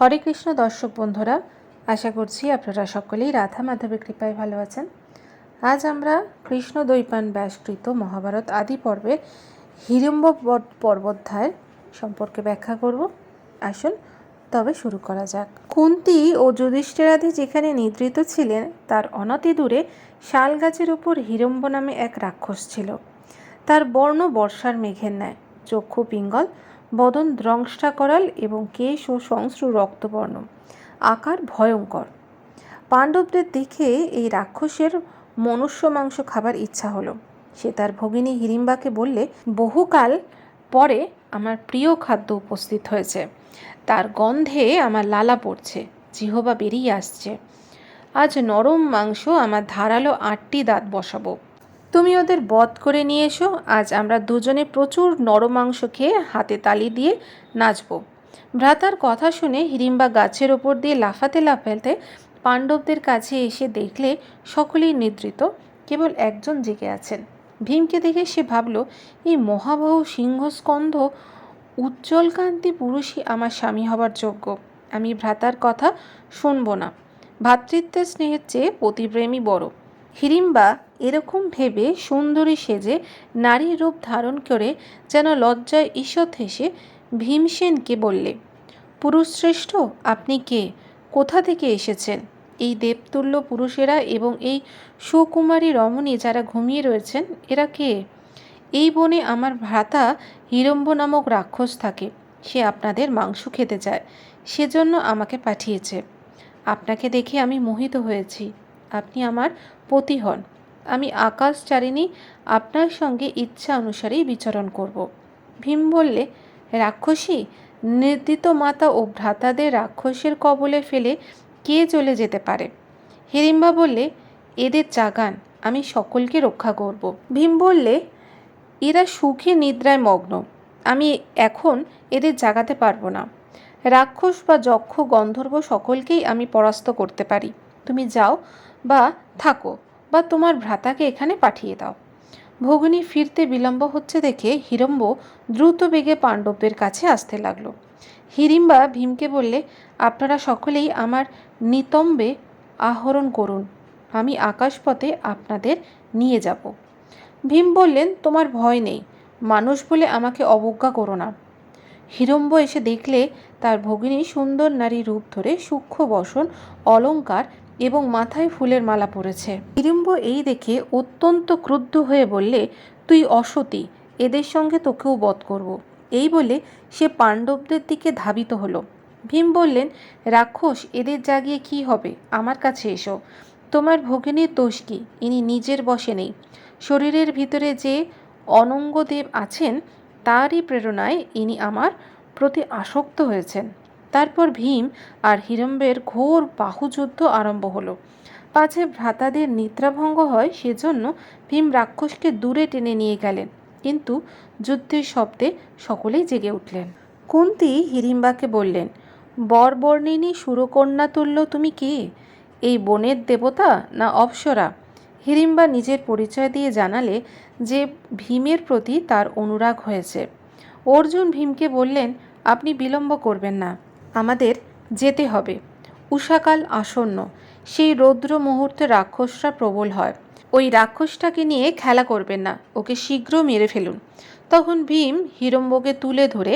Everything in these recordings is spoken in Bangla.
হরে কৃষ্ণ দর্শক বন্ধুরা, আশা করছি আপনারা সকলেই রাধা মাধবের কৃপায় ভালো আছেন। আজ আমরা কৃষ্ণ দৈপান ব্যাসকৃত মহাভারত আদি পর্বে হিড়ম্ব পর- পর্বোধ্যায় সম্পর্কে ব্যাখ্যা করব। আসুন তবে শুরু করা যাক। কুন্তি ও যুধিষ্ঠিরাদি যেখানে নিদ্রিত ছিলেন, তার অনতি দূরে শাল গাছের উপর হিড়ম্ব নামে এক রাক্ষস ছিল। তার বর্ণ বর্ষার মেঘের ন্যায়। চক্ষু পিঙ্গল, বদন দ্রংষ্টা করাল এবং কেশ ও সংশ্রু রক্তবর্ণ। আকার ভয়ঙ্কর। পাণ্ডবদের দেখে এই রাক্ষসের মনুষ্য মাংস খাবার ইচ্ছা হলো। সে তার ভগিনী হিড়িম্বাকে বললে, বহুকাল পরে আমার প্রিয় খাদ্য উপস্থিত হয়েছে। তার গন্ধে আমার লালা পড়ছে, জিহবা বেরিয়ে আসছে। আজ নরম মাংস আমার ধারালো আটটি দাঁত বসাবো। তুমি ওদের বধ করে নিয়ে এসো। আজ আমরা দুজনে প্রচুর নরম মাংস খেয়ে হাতে তালি দিয়ে নাচব। ভ্রাতার কথা শুনে হিড়িম্বা গাছের ওপর দিয়ে লাফাতে লাফাতে পাণ্ডবদের কাছে এসে দেখলে সকলেই নিদ্রিত, কেবল একজন জেগে আছেন। ভীমকে দেখে সে ভাবল, এই মহাবাহু সিংহস্কন্ধ উজ্জ্বলকান্তি পুরুষই আমার স্বামী হবার যোগ্য। আমি ভ্রাতার কথা শুনব না। ভ্রাতৃত্বের স্নেহের চেয়ে পতিপ্রেমী বড়। হিড়িম্বা এরকম ভেবে সুন্দরী সেজে নারী রূপ ধারণ করে যেন লজ্জায় ঈষৎ হেসে ভীমসেনকে বললে, পুরুষশ্রেষ্ঠ, আপনি কে? কোথা থেকে এসেছেন? এই দেবতুল্য পুরুষেরা এবং এই সুকুমারী রমণী যারা ঘুমিয়ে রয়েছেন, এরা কে? এই বনে আমার ভ্রাতা হিরম্ব নামক রাক্ষস থাকে। সে আপনাদের মাংস খেতে চায়। সেজন্য আমাকে পাঠিয়েছে। আপনাকে দেখে আমি মোহিত হয়েছি। আপনি আমার পতি হন। আমি আকাশ আকাশচারিণী আপনার সঙ্গে ইচ্ছা অনুসারেই বিচরণ করব। ভীম বললে, রাক্ষসী, নির্দিত মাতা ও ভ্রাতাদের রাক্ষসের কবলে ফেলে কে চলে যেতে পারে? হিড়িম্বা বললে, এদের জাগান আমি সকলকে রক্ষা করব। ভীম বললে, এরা সুখে নিদ্রায় মগ্ন, আমি এখন এদের জাগাতে পারব না। রাক্ষস বা যক্ষ গন্ধর্ব সকলকেই আমি পরাস্ত করতে পারি। তুমি যাও বা থাকো। বা তোমার ভ্রাতাকে এখানে পাঠিয়ে দাও। ভগিনী ফিরতে বিলম্ব হচ্ছে দেখে হিরম্ব দ্রুত বেগে পাণ্ডবদের কাছে আসতে লাগল। হিড়িম্বা ভীমকে বললে, আপনারা সকলেই আমার নিতম্বে আহরণ করুন। আমি আকাশপথে আপনাদের নিয়ে যাব। ভীম বললেন, তোমার ভয় নেই। মানুষ বলে আমাকে অবজ্ঞা করো না। হিরম্ব এসে দেখলে তার ভগিনী সুন্দর নারী রূপ ধরে সূক্ষ্ম বসন অলংকার এবং মাথায় ফুলের মালা পরেছে। হিরম্ব এই দেখে অত্যন্ত ক্রুদ্ধ হয়ে বললে, তুই অসতী, এদের সঙ্গে তোকেও বধ করব। এই বলে সে পাণ্ডবদের দিকে ধাবিত হলো। ভীম বললেন, রাক্ষস, এদের জাগিয়ে কি হবে? আমার কাছে এসো। তোমার ভগিনীর দোষ কি? ইনি নিজের বসে নেই। শরীরের ভিতরে যে অনঙ্গদেব আছেন, তারই প্রেরণায় ইনি আমার প্রতি আসক্ত হয়েছেন। তারপর ভীম আর হিরম্বের ঘোর বাহুযুদ্ধ আরম্ভ হলো। পাছে ভ্রাতাদের নিদ্রাভঙ্গ হয়, সেজন্য ভীম রাক্ষসকে দূরে টেনে নিয়ে গেলেন। কিন্তু যুদ্ধের শব্দে সকলেই জেগে উঠলেন। কুন্তি হিড়িম্বাকে বললেন, বরবর্ণিনী সুরকন্যা তুল্য তুমি কে? এই বনের দেবতা না অপ্সরা? হিড়িম্বা নিজের পরিচয় দিয়ে জানালে যে ভীমের প্রতি তার অনুরাগ হয়েছে। অর্জুন ভীমকে বললেন, আপনি বিলম্ব করবেন না। আমাদের যেতে হবে। উষাকাল আসন্ন। সেই রৌদ্র মুহূর্তে রাক্ষসরা প্রবল হয়। ওই রাক্ষসটাকে নিয়ে খেলা করবেন না। ওকে শীঘ্র মেরে ফেলুন। তখন ভীম হিরম্বকে তুলে ধরে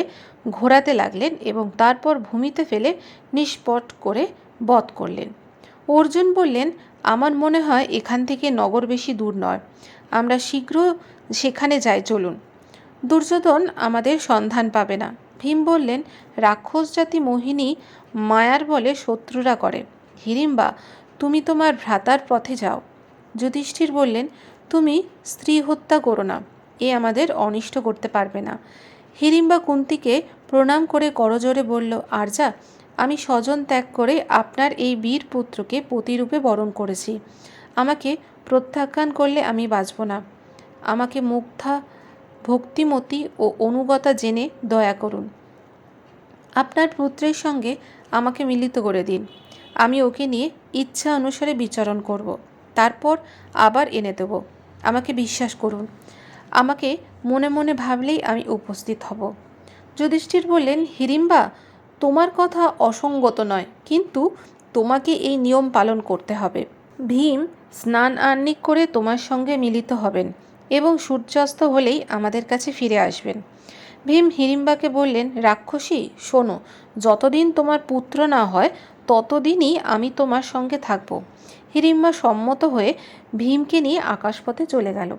ঘোরাতে লাগলেন এবং তারপর ভূমিতে ফেলে নিষ্পট করে বধ করলেন। অর্জুন বললেন, আমার মনে হয় এখান থেকে নগর বেশি দূর নয়। আমরা শীঘ্র সেখানে যাই, চলুন। দুর্যোধন আমাদের সন্ধান পাবে না। ভীম বললেন, রাক্ষস জাতি মোহিনী মায়ার বলে শত্রুরা করে। হিড়িম্বা তুমি তোমার ভ্রাতার পথে যাও। যুধিষ্ঠির বললেন, তুমি স্ত্রী হত্যা করো না, এ আমাদের অনিষ্ট করতে পারবে না। হিড়িম্বা কুন্তিকে প্রণাম করে করজোরে বলল, আরজা, আমি স্বজন ত্যাগ করে আপনার এই বীর পুত্রকে পতিরূপে বরণ করেছি। আমাকে প্রত্যাখ্যান করলে আমি বাঁচব না। আমাকে মুগ্ধা ভক্তিমতী ও অনুগতা জেনে দয়া করুন। আপনার পুত্রের সঙ্গে আমাকে মিলিত করে দিন। আমি ওকে নিয়ে ইচ্ছা অনুসারে বিচরণ করব। তারপর আবার এনে দেব। আমাকে বিশ্বাস করুন। আমাকে মনে মনে ভাবলেই আমি উপস্থিত হব। যুধিষ্ঠির বললেন হিড়িম্বা তোমার কথা অসঙ্গত নয়, কিন্তু তোমাকে এই নিয়ম পালন করতে হবে। ভীম স্নান আহ্নিক করে তোমার সঙ্গে মিলিত হবেন। এবং সূর্যাস্ত হলেই আমাদের কাছে ফিরে আসবেন। ভীম হিড়িম্বাকে বললেন, রাক্ষসী, শোনো, যতদিন তোমার পুত্র না হয়, ততদিনই আমি তোমার সঙ্গে থাকব। হিড়িম্বা সম্মত হয়ে ভীমকে নিয়ে আকাশপথে চলে গেল।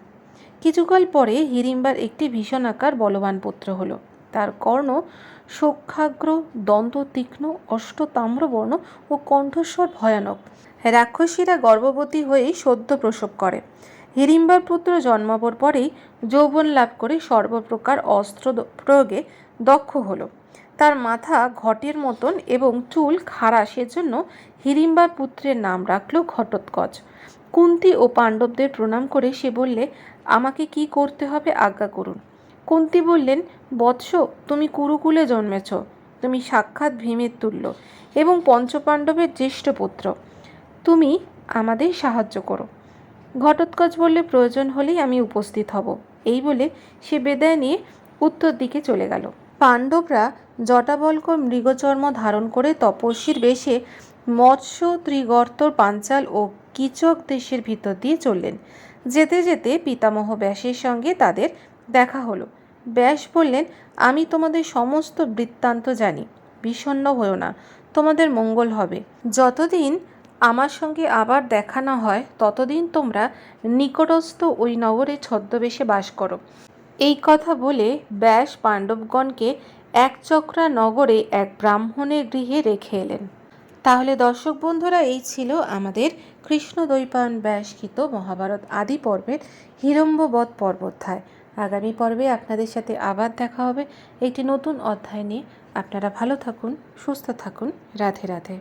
কিছুকাল পরে হিড়িম্বার একটি ভীষণ আকার বলবান পুত্র হলো। তার কর্ণ সক্ষাগ্র দন্ত তীক্ষ্ণ অষ্ট তাম্রবর্ণ ও কণ্ঠস্বর ভয়ানক। রাক্ষসীরা গর্ভবতী হয়েই সদ্য প্রসব করে। হিড়িম্বার পুত্র জন্মাবর পরেই যৌবন লাভ করে সর্বপ্রকার অস্ত্র প্রয়োগে দক্ষ হলো। তার মাথা ঘটের মতন এবং চুল খাড়া, সেজন্য হিড়িম্বার পুত্রের নাম রাখল ঘটোৎকচ। কুন্তি ও পাণ্ডবদের প্রণাম করে সে বললে, আমাকে কি করতে হবে আজ্ঞা করুন। কুন্তি বললেন, বৎস, তুমি কুরুকুলে জন্মেছ। তুমি সাক্ষাৎ ভীমের তুল্য এবং পঞ্চপাণ্ডবের জ্যেষ্ঠ পুত্র। তুমি আমাদের সাহায্য করো। ঘটোৎকচ বললে প্রয়োজন হলেই আমি উপস্থিত হব। এই বলে সে বেদায় নিয়ে উত্তর দিকে চলে গেল। পাণ্ডবরা জটাবল্ক মৃগচর্ম ধারণ করে তপস্বীর বেশে মৎস্য ত্রিগর্তর পাঞ্চাল ও কিচক দেশের ভিতর দিয়ে চললেন। যেতে যেতে পিতামহ ব্যাসের সঙ্গে তাদের দেখা হলো। ব্যাস বললেন, আমি তোমাদের সমস্ত বৃত্তান্ত জানি। বিষণ্ণ হও না। তোমাদের মঙ্গল হবে। যতদিন আমার সঙ্গে আবার দেখা না হয়, ততদিন তোমরা নিকটস্থ ওই নগরে ছদ্মবেশে বাস করো। এই কথা বলে ব্যাস পাণ্ডবগণকে একচক্রা নগরে এক ব্রাহ্মণের গৃহে রেখে এলেন। তাহলে দর্শক বন্ধুরা, এই ছিল আমাদের কৃষ্ণ দৈপায়ন ব্যাসকৃত মহাভারত আদি পর্বের হিরম্ববধ পর্বোধ্যায়। আগামী পর্বে আপনাদের সাথে আবার দেখা হবে। একটি নতুন অধ্যায় নিয়ে। আপনারা ভালো থাকুন, সুস্থ থাকুন। রাধে রাধে।